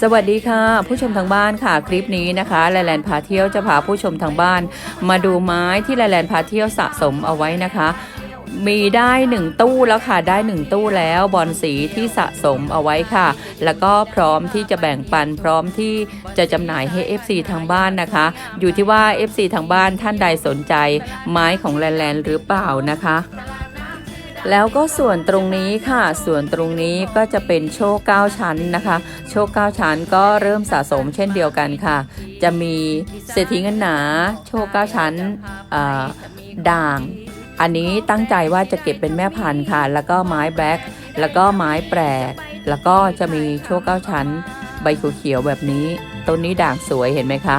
สวัสดีค่ะ ผู้ชมทางบ้านค่ะคลิปนี้นะคะแลแลนพาเที่ยวจะพาผู้ชมทางบ้าน มาดูไม้ที่แลแลนพาเที่ยวสะสมเอาไว้นะคะ มีได้หนึ่งตู้แล้วค่ะได้หนึ่งตู้แล้วบอลสีที่สะสมเอาไว้ค่ะ แล้วก็พร้อมที่จะแบ่งปันพร้อมที่จะจำหน่ายให้ FC ทางบ้านนะคะ อยู่ที่ว่า FC ทางบ้านท่านใดสนใจไม้ของแลนแลนหรือเปล่านะคะ แล้วก็ส่วนตรงนี้ค่ะ ส่วนตรงนี้ก็จะเป็นโชคเก้าชั้นนะคะ โชคเก้าชั้นก็เริ่มสะสมเช่นเดียวกันค่ะ จะมีเศรษฐีเงินหนา โชคเก้าชั้นด่าง อันนี้ตั้งใจว่าจะเก็บเป็นแม่พันธุ์ค่ะ แล้วก็ไม้แบล็คแล้วก็ไม้แปรกแล้วก็จะมีโชคเก้าชั้น ใบเขียวๆแบบนี้ต้นนี้ด่างสวยเห็นไหมคะ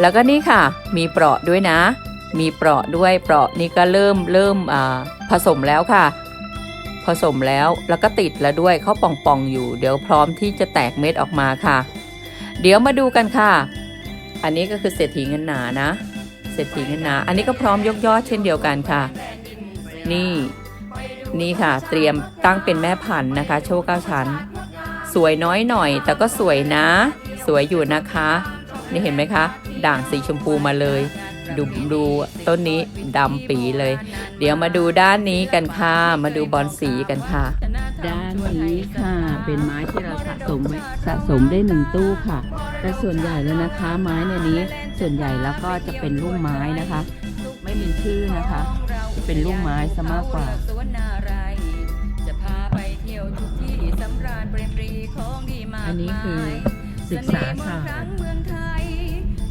แล้วก็นี่ค่ะ มีเปราะด้วยนะ มีเปราะด้วยเปราะนี่ก็เริ่มเริ่มผสมแล้วค่ะ ผสมแล้วแล้วก็ติดแล้วด้วยเขาป่องๆอยู่ เดี๋ยวพร้อมที่จะแตกเม็ดออกมาค่ะ เดี๋ยวมาดูกันค่ะ อันนี้ก็คือเศรษฐีเงินหนานะ เศรษฐีเงินหนา อันนี้ก็พร้อมยกยอดเช่นเดียวกันค่ะ นี่นี่ค่ะ เตรียมตั้งเป็นแม่พันธุ์นะคะ โชว์เก้าชั้น สวยน้อยหน่อย แต่ก็สวยนะ สวยอยู่นะคะ นี่เห็นไหมคะ ด่างสีชมพูมาเลย ดูดูต้นนี้ดำปีเลย เดี๋ยวมาดูด้านนี้กันค่ะ มาดูบอลสีกันค่ะ ด้านนี้ค่ะ เป็นไม้ที่เราสะสมไว้สะสมได้หนึ่งตู้ค่ะ แต่ส่วนใหญ่แล้วนะคะ ไม้ในนี้ส่วนใหญ่แล้วก็จะเป็นลูกไม้นะคะ ไม่มีชื่อนะคะเป็นลูกไม้ซะมากกว่าสวนนาไรจะพาไปเที่ยวทุกที่สำราญเปรมปรีของดีมากอันนี้คือศึกษาศาสตร์เสน่ห์เมืองไทย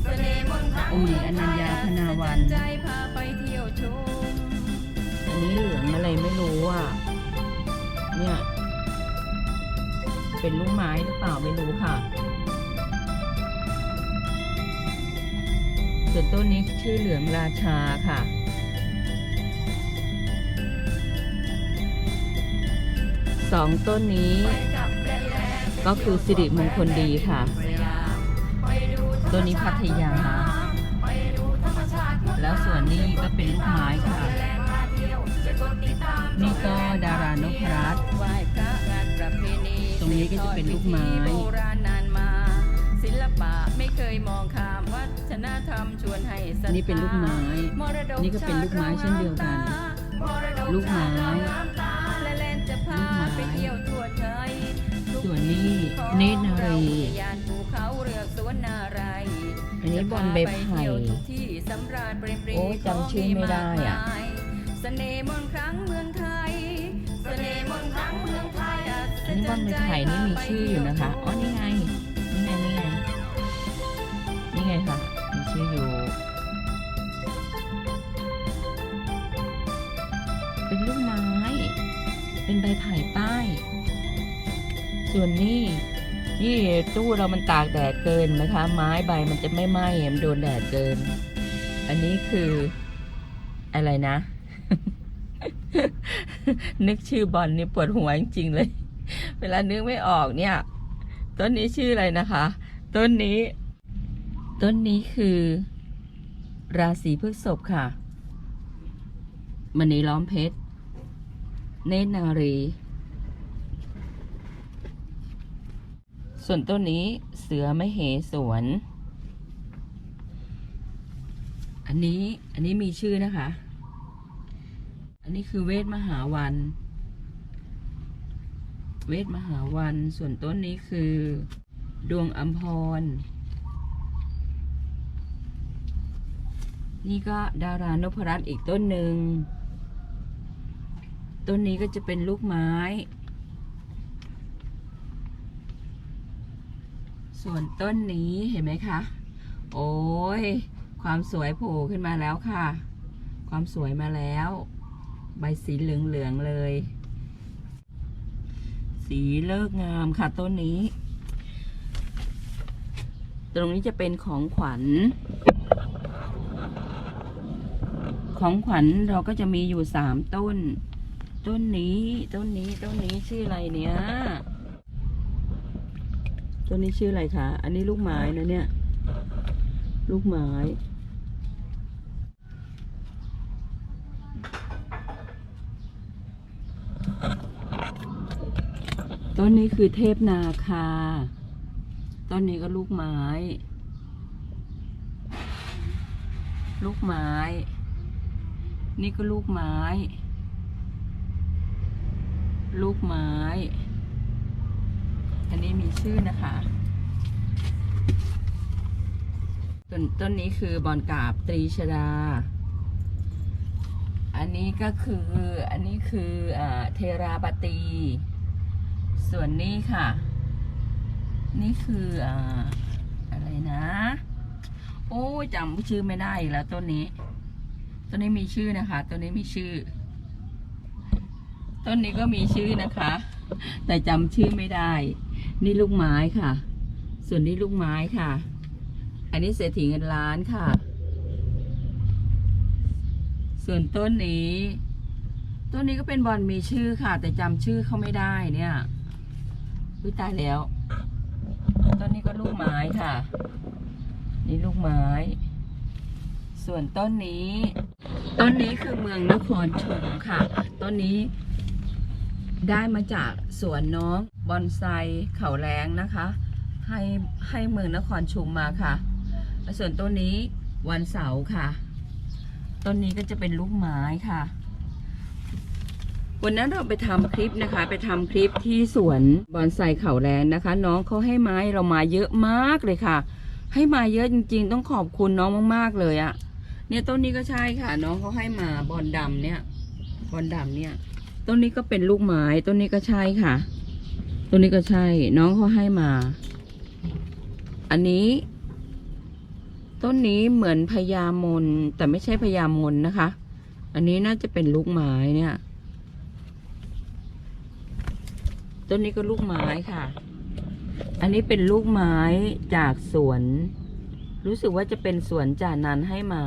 เสน่ห์เมืองไทยองค์หญิงอนัญญาพนา วันใจพาไปเที่ยวชม อันนี้เหลืองอะไรไม่รู้อะ เนี่ย เป็นลูกไม้หรือเปล่าไม่รู้ค่ะ ส่วนต้นนี้ชื่อเหลืองราชาค่ะสองต้นนี้ก็คือสิริมงคลดีค่ะ ต้นนี้พัทยาแล้วส่ว นนี้ก็เป็นลูกไม้ค่ะ นี่ก็ดารานพรัตน์ไหว้พระงานประเพณีตรงนี้ก็จะเป็นลูกไม้โบราณนานมา ศิลปะไม่เคยมองข้ามวัฒนธรรมชวนให้ศรัทธานี่เป็นลูกไม้มรดนี่ก็เป็นลูกไม้เช่นเดียวกันมรดลูกไม้และแลนจะพาไปเที่ยวทั่วไทยส่วนนี้เนตรนารียานภูเขาเรือกสวนนาไรอั นบอลใบฟไผ่จะพาปเที่สำราญเปรมปรีโอ้จำชื่อไม่ได้อะเสน่ห์มนครั้งเมืองไทยเสน่ห์มนครั้งเมืองไทยอันนี้บอลใบฟไผ่นี่มีชื่ออยู่นะคะอ๋อนี่ไงนี่ไงนี่ไงนี่ไงค่ะมีชื่ออยู่เป็นลูกไม้ เป็นใบไผ่ป้าย ส่วนนี้ นี่ตู้เรามันตากแดดเกินนะคะ ไม้ใบมันจะไม่ไหม้มันโดนแดดเกิน อันนี้คืออะไรนะ นึกชื่อบอลนี่ปวดหัวจริงๆเลย เวลานึกไม่ออกเนี่ย ต้นนี้ชื่ออะไรนะคะ ต้นนี้ ต้นนี้คือ ราศีพฤษภค่ะมณีล้อมเพชร เนตรนารี ส่วนต้นนี้เสือไม่เหสวน อันนี้อันนี้มีชื่อนะคะ อันนี้คือเวทมหาวัน เวทมหาวัน ส่วนต้นนี้คือ ดวงอัมพร นี่ก็ดารานพรัตน์อีกต้นหนึ่ง ต้นนี้ก็จะเป็นลูกไม้ ส่วนต้นนี้เห็นไหมคะ โอ้ย ความสวยโผล่ขึ้นมาแล้วค่ะ ความสวยมาแล้ว ใบสีเหลืองๆเลย สีเลิกงามค่ะต้นนี้ ตรงนี้จะเป็นของขวัญ ของขวัญเราก็จะมีอยู่สามต้น ต้นนี้ ต้นนี้ ต้นนี้ชื่ออะไรเนี่ย ต้นนี้ชื่ออะไรคะ อันนี้ลูกไม้นะเนี่ย ลูกไม้ ต้นนี้คือเทพนาคา ต้นนี้ก็ลูกไม้ ลูกไม้ นี่ก็ลูกไม้ ลูกไม้ อันนี้มีชื่อนะคะ ต้นต้นนี้คือบอนกาบตรีชดา อันนี้ก็คืออันนี้คืออาเทราปตี ส่วนนี้ค่ะ นี่คืออ่าอะไรนะ โอ้จำชื่อไม่ได้อีกแล้วต้นนี้ ต้นนี้มีชื่อนะคะ ต้นนี้มีชื่อต้นนี้ก็มีชื่อนะคะ แต่จำชื่อไม่ได้ นี่ลูกไม้ค่ะ ส่วนนี้ลูกไม้ค่ะ อันนี้เศรษฐีเงินล้านค่ะ ส่วนต้นนี้ ต้นนี้ก็เป็นบอลมีชื่อค่ะ แต่จำชื่อเขาไม่ได้เนี่ยอุ้ยตายแล้ว ต้นนี้ก็ลูกไม้ค่ะ นี่ลูกไม้ ส่วนต้นนี้ ต้นนี้คือเมืองนครชุมค่ะ ต้นนี้ได้มาจากสวนน้อง บอนไซเขาแรงนะคะ ให้ให้เมืองนครชุมมาค่ะ ส่วนต้นนี้วันเสาร์ค่ะ ต้นนี้ก็จะเป็นลูกไม้ค่ะ วันนั้นเราไปทำคลิปนะคะ ไปทำคลิปที่สวนบอนไซเขาแรงนะคะ น้องเขาให้ไม้เรามาเยอะมากเลยค่ะ ให้มาเยอะจริง ๆ ต้องขอบคุณน้องมาก ๆเลยอะเนี่ยต้นนี้ก็ใช่ค่ะ น้องเขาให้มาบอนดำเนี่ย บอนดำเนี่ย ต้นนี้ก็เป็นลูกไม้ต้นนี้ก็ใช่ค่ะ ต้นนี้ก็ใช่ น้องเขาให้มา อันนี้ ต้นนี้เหมือนพญามน แต่ไม่ใช่พญามนนะคะ อันนี้น่าจะเป็นลูกไม้เนี่ย ต้นนี้ก็ลูกไม้ค่ะ อันนี้เป็นลูกไม้จากสวน รู้สึกว่าจะเป็นสวนจานันให้มา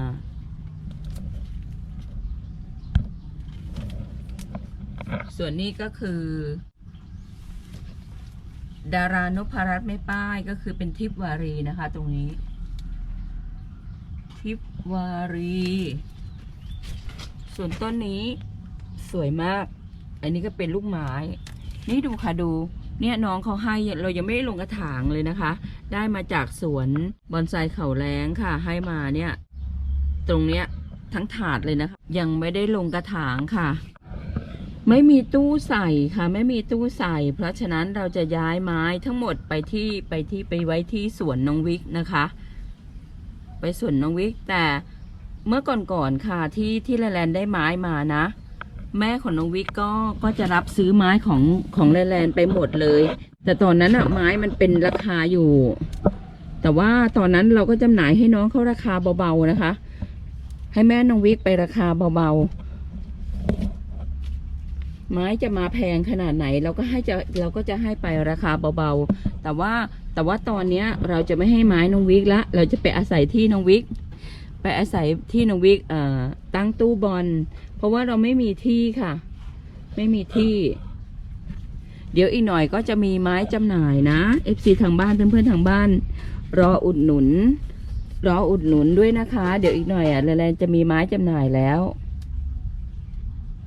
ส่วนนี้ก็คือ ดารานพรัตน์ไม่ป้ายก็คือเป็นทิพวารีนะคะ ตรงนี้ ทิพวารี ส่วนต้นนี้สวยมาก อันนี้ก็เป็นลูกไม้ นี่ดูค่ะดู เนี่ยน้องเขาให้เรายังไม่ได้ลงกระถางเลยนะคะ ได้มาจากสวนบอนไซเขาแรงค่ะ ให้มาเนี่ย ตรงเนี้ยทั้งถาดเลยนะคะ ยังไม่ได้ลงกระถางค่ะ ไม่มีตู้ใส่ค่ะ ไม่มีตู้ใส่ เพราะฉะนั้นเราจะย้ายไม้ทั้งหมดไปที่ไปที่ไปไว้ที่สวนน้องวิกนะคะ ไปสวนน้องวิก แต่เมื่อก่อนๆค่ะที่ที่แลแลนด์ได้ไม้มานะ แม่ของน้องวิกก็ก็จะรับซื้อไม้ของของแลแลนด์ไปหมดเลย แต่ตอนนั้นอะไม้มันเป็นราคาอยู่ แต่ว่าตอนนั้นเราก็จำหน่ายให้น้องเขาราคาเบาๆนะคะ ให้แม่น้องวิกไปราคาเบาๆ ไม้จะมาแพงขนาดไหน เราก็ให้จะเราก็จะให้ไปราคาเบาๆ แต่ว่าแต่ว่าตอนเนี้ยเราจะไม่ให้ไม้น้องวิกละ เราจะไปอาศัยที่น้องวิก ไปอาศัยที่น้องวิกเอ่อตั้งตู้บอล เพราะว่าเราไม่มีที่ค่ะ ไม่มีที่ เดี๋ยวอีกหน่อยก็จะมีไม้จำหน่ายนะ FC ทางบ้านเพื่อนๆทางบ้าน รออุดหนุนรออุดหนุนด้วยนะคะ เดี๋ยวอีกหน่อยอะแลนจะมีไม้จำหน่ายแล้ว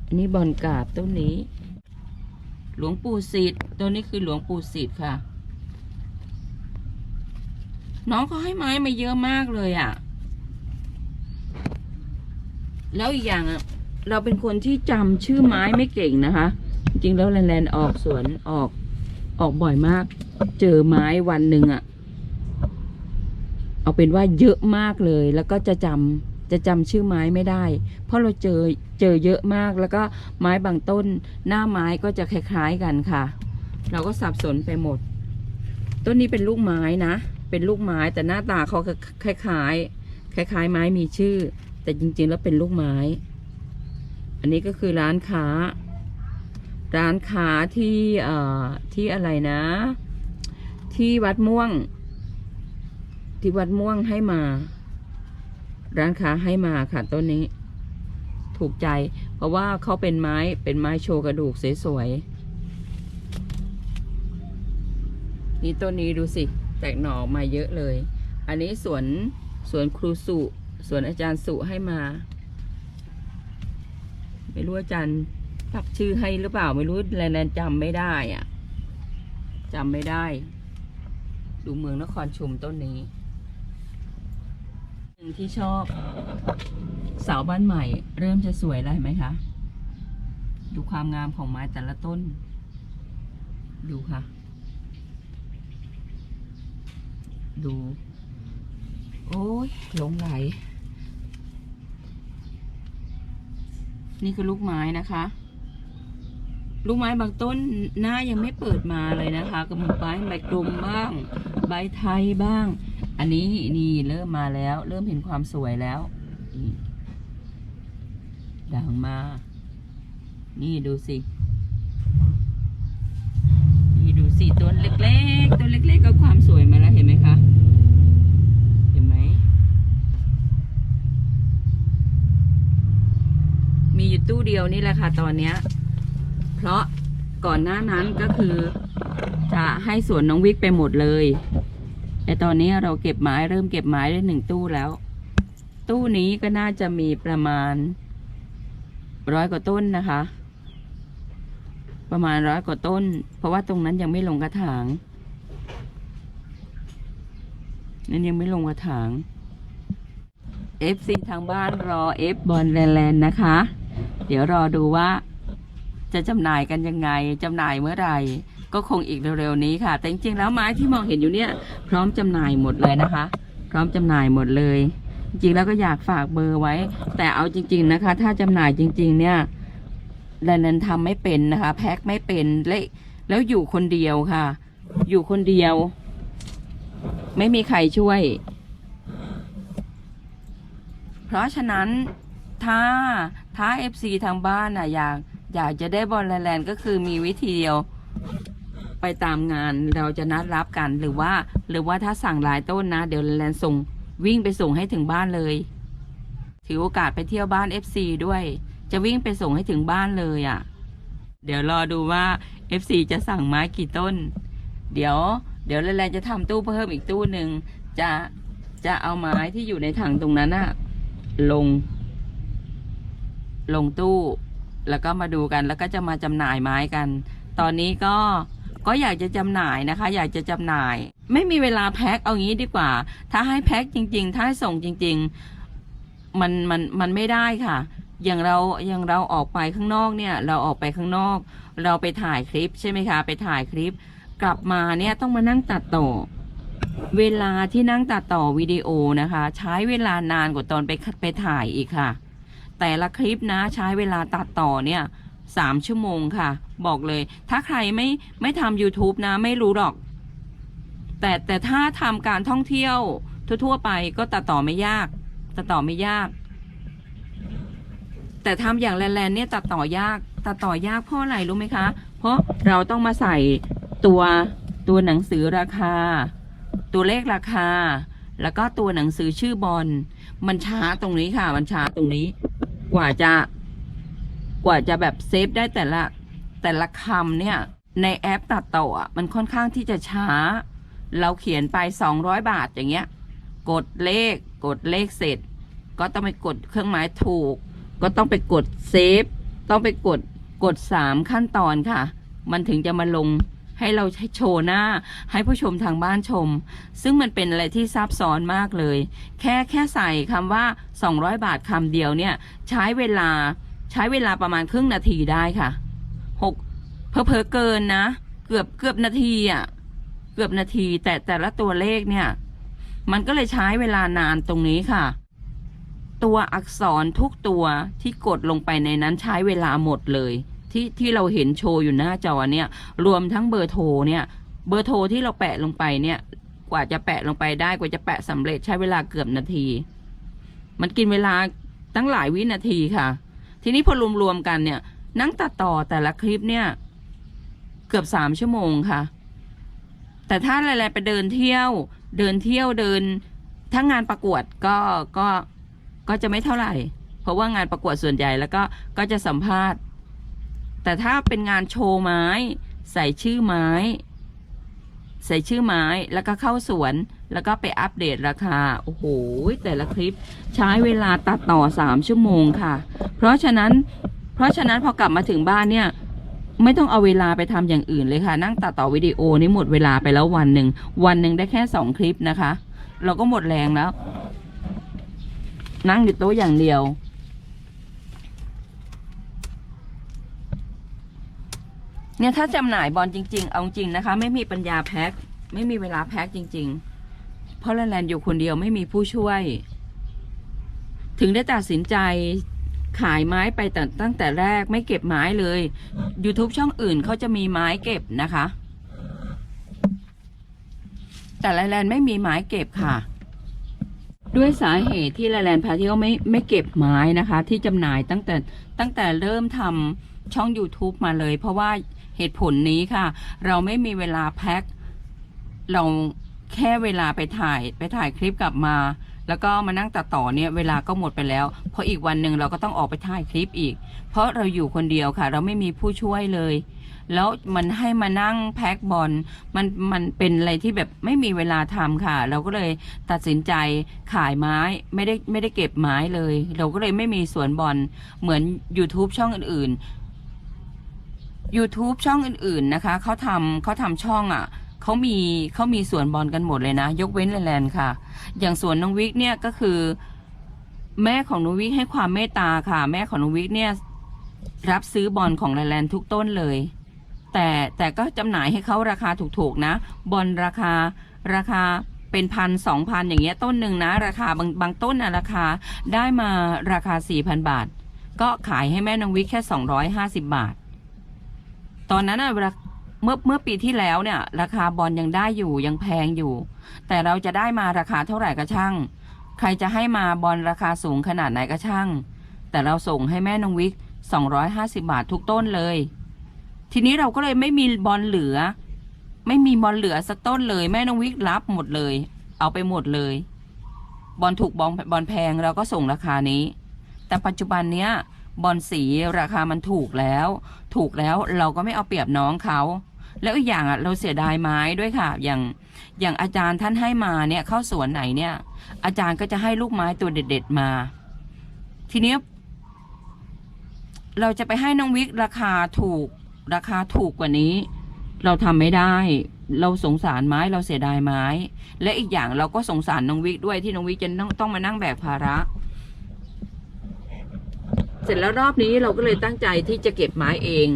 อันนี้บอลกาบต้นนี้ หลวงปู่สิทธิ์ต้นนี้คือหลวงปู่สิทธิ์ค่ะ น้องเขาให้ไม้มาเยอะมากเลยอะ แล้วอีกอย่างอะเราเป็นคนที่จำชื่อไม้ไม่เก่งนะคะ จริงแล้วแลนแลนออกสวนออกออกบ่อยมาก เจอไม้วันหนึ่งอะเอาเป็นว่าเยอะมากเลย แล้วก็จะจำ จะจำชื่อไม้ไม่ได้ เพราะเราเจอเจอเยอะมากแล้วก็ไม้บางต้นหน้าไม้ก็จะคล้ายๆกันค่ะ เราก็สับสนไปหมด ต้นนี้เป็นลูกไม้นะ เป็นลูกไม้แต่หน้าตาเขาคล้ายๆ คล้าย ๆ ไม้มีชื่อ แต่จริงๆแล้วเป็นลูกไม้ อันนี้ก็คือร้านค้า ร้านค้าที่เอ่อที่อะไรนะ ที่วัดม่วง ที่วัดม่วงให้มา ร้านค้าให้มาค่ะต้นนี้ ถูกใจ เพราะว่าเขาเป็นไม้เป็นไม้โชว์กระดูกสวยๆนี่ต้นนี้ดูสิ แตกหน่อมาเยอะเลย อันนี้สวนสวนครูสุสวนอาจารย์สุให้มา ไม่รู้อาจารย์ปักชื่อให้หรือเปล่าไม่รู้แลนแลนจำไม่ได้อะจำไม่ได้ ดูเมืองนครชุมต้นนี้ หนึ่งที่ชอบเสาบ้านใหม่ เริ่มจะสวยแล้วเห็นไหมคะ ดูความงามของไม้แต่ละต้น ดูค่ะ ดู โอ้ยหลงไหล นี่คือลูกไม้นะคะ ลูกไม้บางต้นหน้ายังไม่เปิดมาเลยนะคะกระบอกไม้ใบกลมบ้าง ใบไทยบ้าง อันนี้นี่เริ่มมาแล้ว เริ่มเห็นความสวยแล้วด่างมา นี่ดูสิ นี่ดูสิต้นเล็กๆต้นเล็กๆก็ความสวยมาแล้วเห็นไหมคะเห็นไหม มีอยู่ตู้เดียวนี่แหละค่ะตอนเนี้ย เพราะก่อนหน้านั้นก็คือจะให้สวนน้องวิกไปหมดเลย แต่ตอนนี้เราเก็บไม้เริ่มเก็บไม้ได้หนึ่งตู้แล้ว ตู้นี้ก็น่าจะมีประมาณร้อยกว่าต้นนะคะ ประมาณร้อยกว่าต้น เพราะว่าตรงนั้นยังไม่ลงกระถางนั่นยังไม่ลงกระถาง FC ทางบ้านรอ F บอลแลนด์นะคะ เดี๋ยวรอดูว่าจะจำหน่ายกันยังไงจำหน่ายเมื่อไหร่ ก็คงอีกเร็วๆนี้ค่ะ แต่จริงๆแล้วไม้ที่มองเห็นอยู่เนี่ย พร้อมจำหน่ายหมดเลยนะคะ พร้อมจำหน่ายหมดเลย จริงๆแล้วก็อยากฝากเบอร์ไว้ แต่เอาจริง ๆนะคะ ถ้าจำหน่ายจริง ๆ เนี่ยแลนนันทำไม่เป็นนะคะ แพ็คไม่เป็นและแล้วอยู่คนเดียวค่ะ อยู่คนเดียว ไม่มีใครช่วย เพราะฉะนั้นถ้าถ้า FC ทางบ้านอะอยากอยากจะได้บอลแลนด์ก็คือมีวิธีเดียว ไปตามงานเราจะนัดรับกันหรือว่า หรือว่าถ้าสั่งหลายต้นนะ เดี๋ยวแลนส่งวิ่งไปส่งให้ถึงบ้านเลย ถือโอกาสไปเที่ยวบ้าน FC ด้วย จะวิ่งไปส่งให้ถึงบ้านเลยอะ่ะ เดี๋ยวรอดูว่า FC จะสั่งไม้กี่ต้น เดี๋ยว เดี๋ยวแลนจะทำตู้เพิ่มอีกตู้หนึ่งจะจะเอาไม้ที่อยู่ในถังตรงนั้นอะลง ลงตู้ แล้วก็มาดูกันแล้วก็จะมาจำหน่ายไม้กัน ตอนนี้ก็ ก็อยากจะจำหน่ายนะคะ อยากจะจำหน่าย ไม่มีเวลาแพ็คเอางี้ดีกว่า ถ้าให้แพ็คจริง ๆ ถ้าให้ส่งจริง ๆ มันมันมันไม่ได้ค่ะ อย่างเราอย่างเราออกไปข้างนอกเนี่ย เราออกไปข้างนอก เราไปถ่ายคลิปใช่ไหมคะ ไปถ่ายคลิป กลับมาเนี่ยต้องมานั่งตัดต่อเวลาที่นั่งตัดต่อวิดีโอนะคะ ใช้เวลานานกว่าตอนไปไปถ่ายอีกค่ะ แต่ละคลิปนะใช้เวลาตัดต่อเนี่ย สามชั่วโมงค่ะ บอกเลย ถ้าใครไม่ไม่ทำ YouTube นะ ไม่รู้หรอก แต่แต่ถ้าทำการท่องเที่ยว ทั่ว ๆ ไปก็ตัดต่อไม่ยาก ตัดต่อไม่ยาก แต่ทำอย่างแลนๆเนี่ยตัดต่อยาก ตัดต่อยากเพราะอะไรรู้ไหมคะ เพราะเราต้องมาใส่ตัวตัวหนังสือราคา ตัวเลขราคา แล้วก็ตัวหนังสือชื่อบอลมันช้าตรงนี้ค่ะ มันช้าตรงนี้ กว่าจะ กว่าจะแบบเซฟได้แต่ละแต่ละคำเนี่ย ในแอปตัดต่อมันค่อนข้างที่จะช้า เราเขียนไป 200 บาทอย่างเงี้ย กดเลข กดเลขเสร็จ ก็ต้องไปกดเครื่องหมายถูก ก็ต้องไปกดเซฟ ต้องไปกดกด 3 ขั้นตอนค่ะ มันถึงจะมาลงให้เราโชว์หน้า ให้ผู้ชมทางบ้านชม ซึ่งมันเป็นอะไรที่ซับซ้อนมากเลย แค่แค่ใส่คำว่า 200 บาทคำเดียวเนี่ย ใช้เวลา ใช้เวลาประมาณครึ่งนาทีได้ค่ะหกเพอเพอเกินนะ เกือบเกือบนาทีอะ เกือบนาทีแต่แต่ละตัวเลขเนี่ย มันก็เลยใช้เวลานานตรงนี้ค่ะ ตัวอักษรทุกตัวที่กดลงไปในนั้นใช้เวลาหมดเลย ที่ที่เราเห็นโชว์อยู่หน้าจอเนี่ย รวมทั้งเบอร์โทรเนี่ย เบอร์โทรที่เราแปะลงไปเนี่ย กว่าจะแปะลงไปได้กว่าจะแปะสำเร็จใช้เวลาเกือบนาที มันกินเวลาตั้งหลายวินาทีค่ะ ทีนี้พอรวมๆกันเนี่ย นั่งตัดต่อแต่ละคลิปเนี่ย เกือบสามชั่วโมงค่ะ แต่ถ้าอะไรๆไปเดินเที่ยว เดินเที่ยวเดินถ้างานประกวดก็ก็ก็จะไม่เท่าไหร่ เพราะว่างานประกวดส่วนใหญ่แล้วก็ก็จะสัมภาษณ์ แต่ถ้าเป็นงานโชว์ไม้ ใส่ชื่อไม้ ใส่ชื่อไม้แล้วก็เข้าสวน แล้วก็ไปอัปเดตราคา โอ้โห แต่ละคลิปใช้เวลาตัดต่อสามชั่วโมงค่ะ เพราะฉะนั้น เพราะฉะนั้นพอกลับมาถึงบ้านเนี่ยไม่ต้องเอาเวลาไปทำอย่างอื่นเลยค่ะ นั่งตัดต่อวิดีโอนี่หมดเวลาไปแล้ววันหนึ่ง วันหนึ่งได้แค่สองคลิปนะคะ เราก็หมดแรงแล้ว นั่งอยู่โต๊ะอย่างเดียว เนี่ยถ้าจำหน่ายบอลจริง ๆ เอาจริงนะคะ ไม่มีปัญญาแพ็คไม่มีเวลาแพ็คจริง ๆ เพราะแลนแลนอยู่คนเดียวไม่มีผู้ช่วย ถึงได้ตัดสินใจขายไม้ไปแต่ตั้งแต่แรกไม่เก็บไม้เลย YouTube ช่องอื่นเขาจะมีไม้เก็บนะคะ แต่แลนแลนไม่มีไม้เก็บค่ะ ด้วยสาเหตุที่แลนแลนพาเที่ยวไม่ไม่เก็บไม้นะคะ ที่จำหน่ายตั้งแต่ตั้งแต่เริ่มทำช่อง YouTube มาเลย เพราะว่า เหตุผลนี้ค่ะ เราไม่มีเวลาแพ็คเราแค่เวลาไปถ่ายไปถ่ายคลิปกลับมา แล้วก็มานั่งตัดต่อเนี่ยเวลาก็หมดไปแล้ว เพราะอีกวันหนึ่งเราก็ต้องออกไปถ่ายคลิปอีก เพราะเราอยู่คนเดียวค่ะ เราไม่มีผู้ช่วยเลย แล้วมันให้มานั่งแพ็คบอลมันมันเป็นอะไรที่แบบไม่มีเวลาทำค่ะ เราก็เลยตัดสินใจขายไม้ไม่ได้ไม่ได้เก็บไม้เลย เราก็เลยไม่มีสวนบอลเหมือน YouTube ช่องอื่นๆ YouTube ช่องอื่นๆนะคะเขาทำเขาทำช่องอะเขามีเขามีสวนบอลกันหมดเลยนะ ยกเว้นแลนด์ค่ะ อย่างสวนน้องวิกเนี่ยก็คือ แม่ของน้องวิกให้ความเมตตาค่ะ แม่ของน้องวิกเนี่ย รับซื้อบอลของแลนด์ทุกต้นเลย แต่แต่ก็จำหน่ายให้เขาราคาถูกๆนะ บอลราคาราคาเป็นพันสองพันอย่างเงี้ยต้นหนึ่งนะ ราคาบางบางต้นนะราคาได้มาราคาสี่พันบาท ก็ขายให้แม่นางวิกแค่สองร้อยห้าสิบบาท ตอนนั้นอะเวลาเมื่อเมื่อปีที่แล้วเนี่ย ราคาบอลยังได้อยู่ยังแพงอยู่ แต่เราจะได้มาราคาเท่าไหร่ก็ช่าง ใครจะให้มาบอลราคาสูงขนาดไหนก็ช่าง แต่เราส่งให้แม่นงวิกสองร้อยห้าสิบาททุกต้นเลย ทีนี้เราก็เลยไม่มีบอลเหลือ ไม่มีบอลเหลือสักต้นเลยแม่น้องวิกรับหมดเลย เอาไปหมดเลย บอลถูกบอลบอลแพงเราก็ส่งราคานี้ แต่ปัจจุบันเนี้ย บอลสีราคามันถูกแล้ว ถูกแล้วเราก็ไม่เอาเปรียบน้องเขา แล้วอีกอย่างอะเราเสียดายไม้ด้วยค่ะ อย่างอย่างอาจารย์ท่านให้มาเนี่ยเข้าสวนไหนเนี่ย อาจารย์ก็จะให้ลูกไม้ตัวเด็ด ๆมา ทีเนี้ยเราจะไปให้น้องวิกราคาถูกราคาถูกกว่านี้ เราทำไม่ได้ เราสงสารไม้เราเสียดายไม้ และอีกอย่างเราก็สงสารน้องวิกด้วยที่น้องวิกจะต้องต้องมานั่งแบกภาระ ร็จแล้วรอบนี้เราก็เลยตั้งใจที่จะเก็บไม้เอง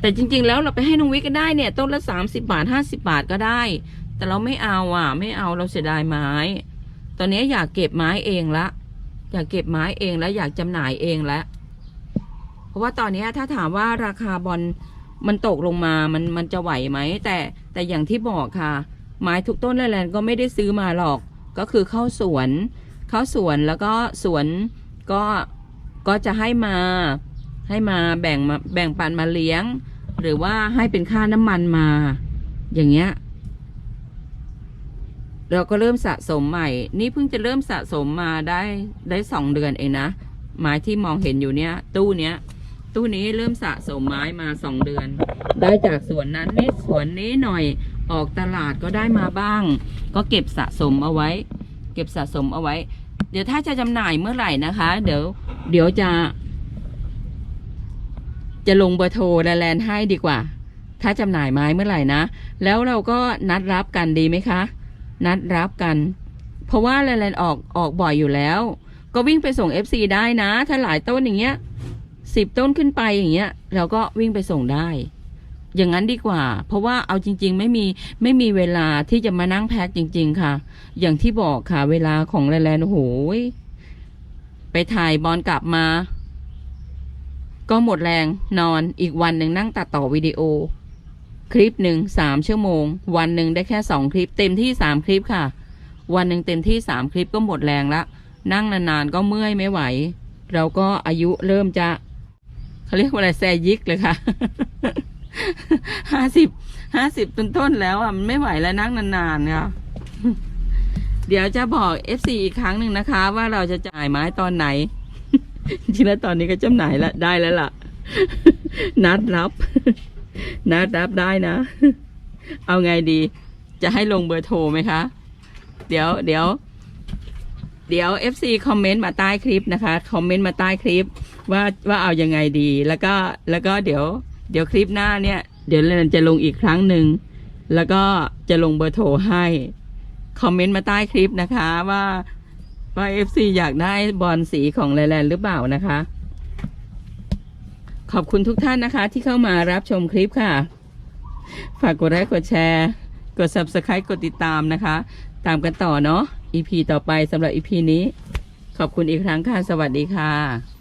แต่จริง ๆ แล้วเราไปให้น้องวิก็ได้เนี่ยต้นละสามสิบาทห้าสิบาทก็ได้ แต่เราไม่เอาอะ ไม่เอาเราเสียดายไม้ ตอนนี้อยากเก็บไม้เองละ อยากเก็บไม้เองแล้วอยากจำหน่ายเองแล้วเพราะว่าตอนนี้ถ้าถามว่าราคาบอลมันตกลงมา มันมันจะไหวไหม แต่แต่อย่างที่บอกค่ะ ไม้ทุกต้นแลนด์ก็ไม่ได้ซื้อมาหรอก ก็คือเข้าสวน เข้าสวนแล้วก็สวนก็ ก็จะให้มาให้มาแบ่งมาแบ่งปันมาเลี้ยง หรือว่าให้เป็นค่าน้ำมันมา อย่างเงี้ย เราก็เริ่มสะสมใหม่ นี่เพิ่งจะเริ่มสะสมมาได้ได้สองเดือนเองนะไม้ที่มองเห็นอยู่เนี้ยตู้เนี้ย ตู้นี้เริ่มสะสมไม้มาสองเดือน ได้จากสวนนั้นนิดสวนนี้หน่อยออกตลาดก็ได้มาบ้าง ก็เก็บสะสมเอาไว้ เก็บสะสมเอาไว้ เดี๋ยวถ้าจะจำหน่ายเมื่อไหร่นะคะ เดี๋ยว เดี๋ยวจะ จะลงเบอร์โทรและแลนด์ให้ดีกว่า ถ้าจำหน่ายไม้เมื่อไหร่นะ แล้วเราก็นัดรับกันดีไหมคะ นัดรับกัน เพราะว่าแลนด์ออกออกบ่อยอยู่แล้ว ก็วิ่งไปส่ง FC ได้นะ ถ้าหลายต้นอย่างเงี้ยสิบต้นขึ้นไปอย่างเงี้ย เราก็วิ่งไปส่งได้ อย่างนั้นดีกว่า เพราะว่าเอาจริง ๆ ไม่มีไม่มีเวลาที่จะมานั่งแพ็คจริง ๆ ค่ะ อย่างที่บอกค่ะ เวลาของแลนด์โอ้โหย ถ่ายบอลกลับมา ก็หมดแรงนอนอีกวันหนึ่งนั่งตัดต่อวิดีโอ คลิปหนึ่งสามชั่วโมง วันหนึ่งได้แค่สองคลิป เต็มที่สามคลิปค่ะ วันหนึ่งเต็มที่สามคลิปก็หมดแรงละ นั่งนานๆก็เมื่อยไม่ไหว เราก็อายุเริ่มจะเขาเรียกว่าอะไรแซยิกเลยค่ะห้าสิบห้าสิบต้นๆแล้วอะมันไม่ไหวแล้วนั่งนานๆค่ะ เดี๋ยวจะบอก FC อีกครั้งหนึ่งนะคะ ว่าเราจะจ่ายไม้ตอนไหน จริงแล้วตอนนี้ก็จำหน่ายละได้แล้วล่ะ นัดรับ นัดรับได้นะ เอาไงดี จะให้ลงเบอร์โทรไหมคะ เดี๋ยวเดี๋ยวเดี๋ยว FC คอมเมนต์มาใต้คลิปนะคะ คอมเมนต์มาใต้คลิป ว่าว่าเอายังไงดี แล้วก็แล้วก็เดี๋ยว เดี๋ยวคลิปหน้าเนี่ย เดี๋ยวเราจะลงอีกครั้งหนึ่ง แล้วก็จะลงเบอร์โทรให้ คอมเมนต์มาใต้คลิปนะคะว่าว่า FC อยากได้บอลสีของแลนด์หรือเปล่านะคะ ขอบคุณทุกท่านนะคะ ที่เข้ามารับชมคลิปค่ะ ฝากกดไลค์กดแชร์ กด Subscribe กดติดตามนะคะ ตามกันต่อเนาะ EP ต่อไปสำหรับ EP นี้ ขอบคุณอีกครั้งค่ะ สวัสดีค่ะ